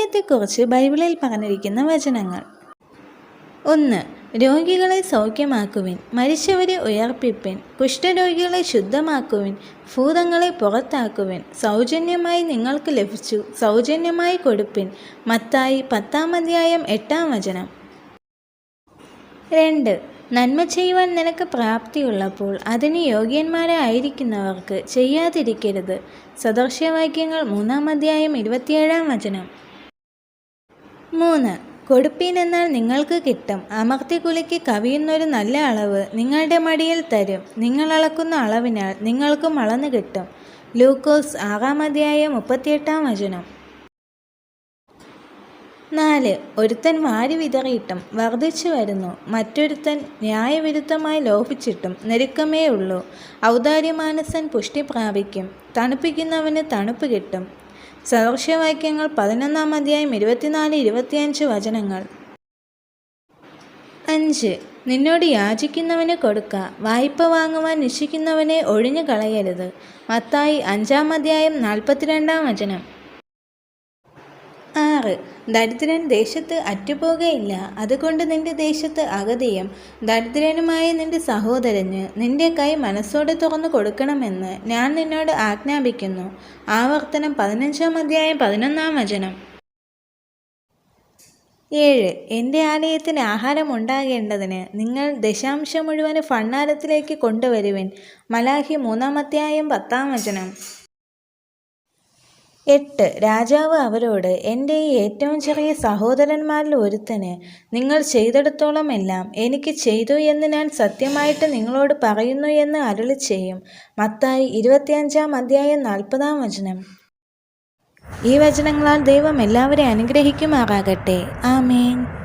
സൗജന്യത്തെക്കുറിച്ച് ബൈബിളിൽ പറഞ്ഞിരിക്കുന്ന വചനങ്ങൾ. ഒന്ന് രോഗികളെ സൗഖ്യമാക്കുവിൻ. മരിച്ചവരെ ഉയർപ്പിപ്പിൻ. കുഷ്ഠരോഗികളെ ശുദ്ധമാക്കുവിൻ. ഭൂതങ്ങളെ പുറത്താക്കുവിൻ. സൗജന്യമായി നിങ്ങൾക്ക് ലഭിച്ചു. സൗജന്യമായി കൊടുപ്പിൻ. മത്തായി പത്താം അധ്യായം എട്ടാം വചനം. രണ്ട് നന്മ ചെയ്യുവാൻ നിനക്ക് പ്രാപ്തിയുള്ളപ്പോൾ അതിന് യോഗ്യന്മാരായിരിക്കുന്നവർക്ക് ചെയ്യാതിരിക്കരുത്. സദർശ്യവാക്യങ്ങൾ മൂന്നാം അധ്യായം ഇരുപത്തിയേഴാം വചനം. മൂന്ന്. കൊടുപ്പീൻ എന്നാൽ നിങ്ങൾക്ക് കിട്ടും. അമർത്തി കുലിക്ക് കവിയുന്നൊരു നല്ല അളവ് നിങ്ങളുടെ മടിയിൽ തരും. നിങ്ങൾ അളക്കുന്ന അളവിനാൽ നിങ്ങൾക്കും അളന്നു കിട്ടും. ലൂക്കോസ് ആറാം അധ്യായം മുപ്പത്തിയെട്ടാം വചനം. നാല്. ഒരുത്തൻ വാരി വിതറിയിട്ടും വർദ്ധിച്ചു വരുന്നു. മറ്റൊരുത്തൻ ന്യായവിരുദ്ധമായി ലോഭിച്ചിട്ടും നെരുക്കമേ ഉള്ളൂ ഔദാര്യമാനസൻ പുഷ്ടി പ്രാപിക്കും. തണുപ്പിക്കുന്നവന് തണുപ്പ് കിട്ടും. സദൃശ്യവാക്യങ്ങൾ പതിനൊന്നാം അധ്യായം ഇരുപത്തിനാല് ഇരുപത്തിയഞ്ച് വചനങ്ങൾ. അഞ്ച്. നിന്നോട് യാചിക്കുന്നവന് കൊടുക്ക വായ്പ വാങ്ങുവാൻ നിശ്ചിക്കുന്നവനെ ഒഴിഞ്ഞു കളയരുത്. മത്തായി അഞ്ചാം അധ്യായം നാൽപ്പത്തിരണ്ടാം വചനം. ആറ് ദരിദ്രൻ ദേശത്ത് അറ്റുപോകുകയില്ല അതുകൊണ്ട് നിന്റെ ദേശത്ത് അഗതിയും ദരിദ്രനുമായ നിന്റെ സഹോദരന് നിന്റെ കൈ മനസ്സോടെ തുറന്നു കൊടുക്കണമെന്ന് ഞാൻ നിന്നോട് ആജ്ഞാപിക്കുന്നു. ആവർത്തനം പതിനഞ്ചാം അധ്യായം പതിനൊന്നാം വചനം. ഏഴ്. എന്റെ ആലയത്തിന് ആഹാരം ഉണ്ടാകേണ്ടതിന് നിങ്ങൾ ദശാംശം മുഴുവൻ ഭണ്ണാരത്തിലേക്ക് കൊണ്ടുവരുവിൻ. മലാഹി മൂന്നാം അധ്യായം പത്താം വചനം. എട്ട്. രാജാവ് അവരോട് എന്റെ ഈ ഏറ്റവും ചെറിയ സഹോദരന്മാരിൽ ഒരുത്തന് നിങ്ങൾ ചെയ്തെടുത്തോളം എല്ലാം എനിക്ക് ചെയ്തു എന്ന് ഞാൻ സത്യമായിട്ട് നിങ്ങളോട് പറയുന്നു എന്ന് അരുളി ചെയ്യും. മത്തായി ഇരുപത്തിയഞ്ചാം അധ്യായം നാൽപ്പതാം വചനം. ഈ വചനങ്ങളാൽ ദൈവം എല്ലാവരെയും അനുഗ്രഹിക്കുമാറാകട്ടെ. ആമേൻ.